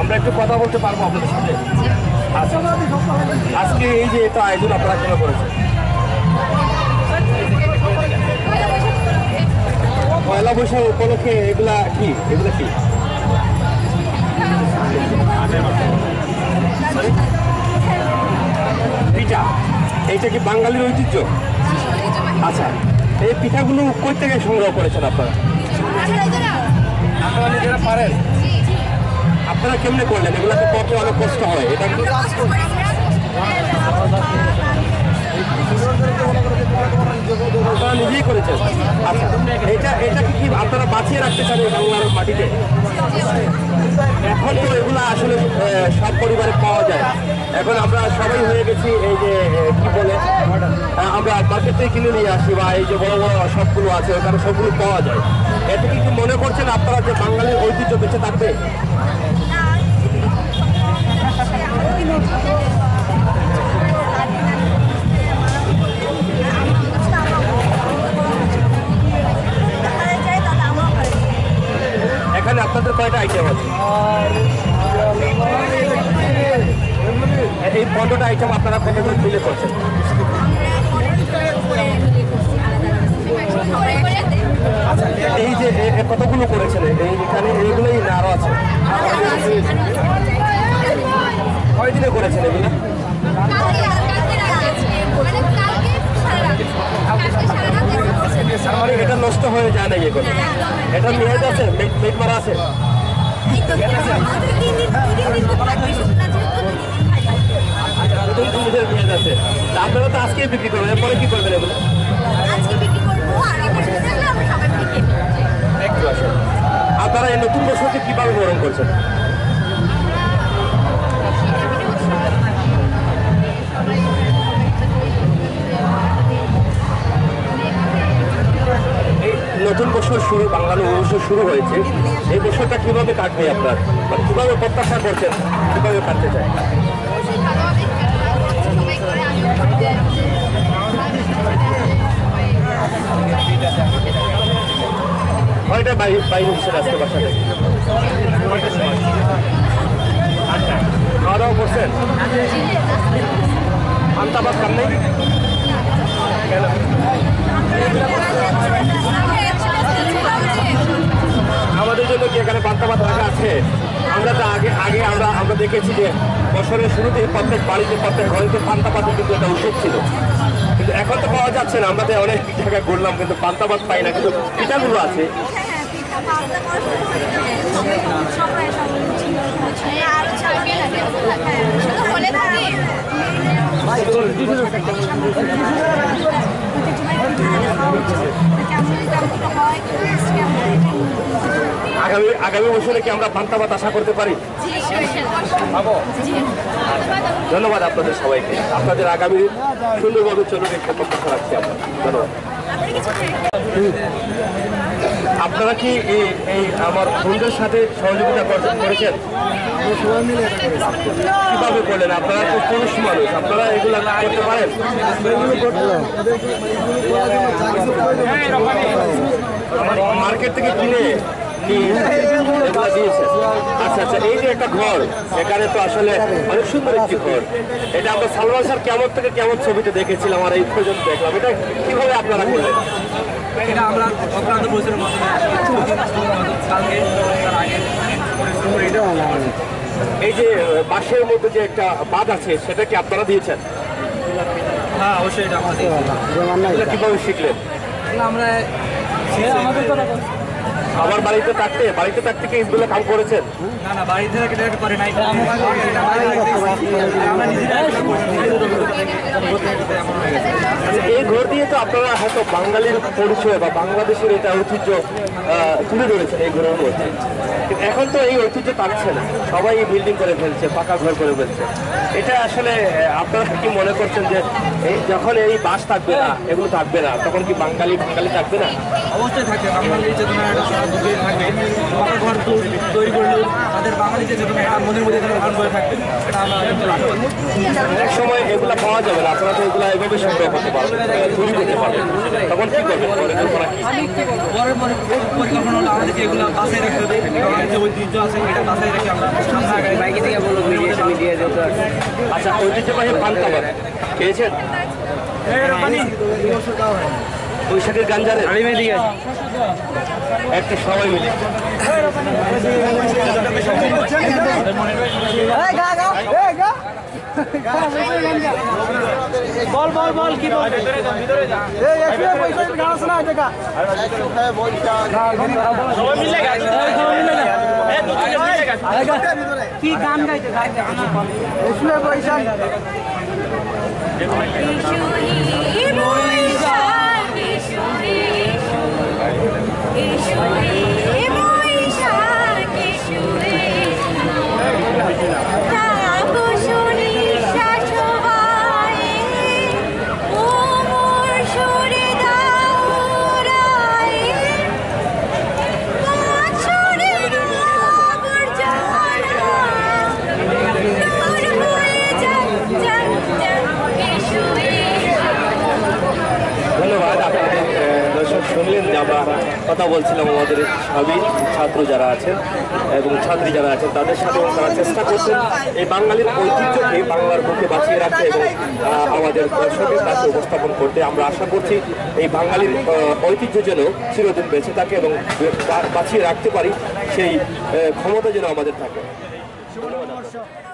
আমরা একটু কথা বলতে পারব আপনাদের সাথে। আজকে এই যে এটা আয়োজন আপনারা কেন করেছেন? পয়লা বৈশাখ উপলক্ষে এগুলা কি? এগুলা কি? এইটা কি বাঙালির ঐতিহ্য? আচ্ছা। এই পিঠাগুলো কই থেকে সংগ্রহ করেছেন আপনারা? আপনারা নিজেরা পারেন? আপনারা কেমনে করলেন? এগুলো তো পথে অনেক কষ্ট হয়। এটা আপনারা নিজেই করেছেন আচ্ছা এটা এটা কি আপনারা বাঁচিয়ে রাখতে চান এই বাংলার মাটিতে এখন তো এগুলো আসলে সব পরিবারে পাওয়া যায়। এখন আমরা সবাই হয়ে গেছি এই যে কি বলে আমরা মার্কেট থেকে কিনে নিয়ে আসি বা এই যে বড় বড় সবগুলো আছে, ওখানে সবগুলো পাওয়া যায়। এতে কি কি মনে করছেন আপনারা যে বাঙালির ঐতিহ্য বেঁচে থাকবে? কয়টা আইটেম আছে। এই পনেরোটা আইটেম আপনারা কতজন মিলে করছেন? এই যে কতগুলো করেছেন? এই এখানে এইগুলোই আরও আছে। কয়দিনে করেছেন এগুলো? এটা নষ্ট হয়ে যায় না ইয়ে করে এটা আছে মেট মেট মারা আছে? আপনারা তো আজকে বিক্রি করবেন পরে কি করবেন এগুলো? আপনারা এই নতুন বছরকে কীভাবে বরণ করছেন? বছর শুরু বাংলা বছর শুরু হয়েছে, এই বছরটা কীভাবে কাটবে আপনার? মানে কীভাবে প্রত্যাশা করছেন, কীভাবে কাটতে আমি কয়টা বাইরে বাইরে হচ্ছে নেই কেন এখানে পান্তাবাদ রাখা আছে। আমরা তো আগে আগে আমরা আমরা দেখেছি যে বছরের শুরুতে প্রত্যেক বাড়িতে প্রত্যেক ঘরেতে পান্তাবাদের কিন্তু একটা উৎসব ছিল। কিন্তু এখন তো পাওয়া যাচ্ছে না। আমরা তো অনেক জায়গায় ঘুরলাম কিন্তু পান্তাবাদ পাই না। কিন্তু পিঠাগুলো আছে। হলে থাকে। আগামী আগামী বছরে কি আমরা পান্তাবাদ আশা করতে পারি? ধন্যবাদ আপনাদের সবাইকে। আপনাদের আগামী সুন্দরভাবে চলুন একটা প্রত্যাশা রাখছি আমরা। ধন্যবাদ। আপনারা কি এই আমার বন্ধুদের সাথে সহযোগিতা করেছেন? কীভাবে করলেন আপনারা তো পুরুষ মানুষ, আপনারা এগুলো করতে পারেন? মার্কেট থেকে কিনে আচ্ছা আচ্ছা এই যে একটা ঘর এখানে তো আসলে অনেক সুন্দর একটি ঘর। এটা আমরা সালমান স্যার কেমন থেকে কেমন ছবিতে দেখেছিলাম আর এই পর্যন্ত দেখলাম। এটা কীভাবে আপনারা করলেন? এটা আমরা এই যে বাঁশের মধ্যে যে একটা বাঁধ আছে সেটা কি আপনারা দিয়েছেন? হ্যাঁ অবশ্যই এটা কীভাবে শিখলেন? আমরা আমাদের তো আমার বাড়িতে থাকতে বাড়িতে থাকতে কি এগুলো কাম করেছেন? না না বাড়ি থেকে এটা করে নাই। আমরা নিজেরা আচ্ছা, এই ঘর দিয়ে তো আপনারা হয়তো বাঙালির পরিচয় বা বাংলাদেশের এটা ঐতিহ্য তুলে ধরেছেন এই ঘরের মধ্যে। এখন তো এই ঐতিহ্য থাকছে না। সবাই এই বিল্ডিং করে ফেলছে পাকা ঘর করে ফেলছে। এটা আসলে আপনারা কি মনে করছেন যে এই যখন এই বাস থাকবে না এগুলো থাকবে না তখন কি বাঙালি বাঙালি থাকবে না? অবশ্যই থাকে বাঙালি চেতনা ঢুকে থাকবে পাকা ঘর তৈরি করলেও তাদের বাঙালিদের যত একটা মনের মধ্যে যেন ঘর করে থাকবে এটা আমরা এক সময় এগুলা পাওয়া যাবে না আপনারা তো এগুলা এভাবে সংগ্রহ করতে পারবেন করতে পারবেন তখন কি করবেন? কি? পরের পরে পরিকল্পনা হলো আমাদেরকে এগুলো বাসায় রাখতে হবে আমাদের যে ঐতিহ্য আছে এটা বাসায় রেখে আমরা বাইকে থেকে বলব মিডিয়া মিডিয়া যত আচ্ছা ঐতিহ্যবাহী পান্তা খেয়েছেন? বৈশাখের গাঞ্জারে? আমি মেদিকে একটা সবাই মিলে। বল বল বল কি বল? কি গান গাইতে গাইতে ধন্যবাদ শুনলেন যে আমরা কথা বলছিলাম আমাদের সবই ছাত্র যারা আছেন এবং ছাত্রী যারা আছেন, তাদের সাথে তারা চেষ্টা করছেন এই বাঙালির ঐতিহ্যকে বাংলার বুকে বাঁচিয়ে রাখতে এবং আমাদের দর্শকের কাছে উপস্থাপন করতে আমরা আশা করছি এই বাঙালির ঐতিহ্য যেন চিরদিন বেঁচে থাকে এবং বাঁচিয়ে রাখতে পারি, সেই ক্ষমতা যেন আমাদের থাকে ধন্যবাদ।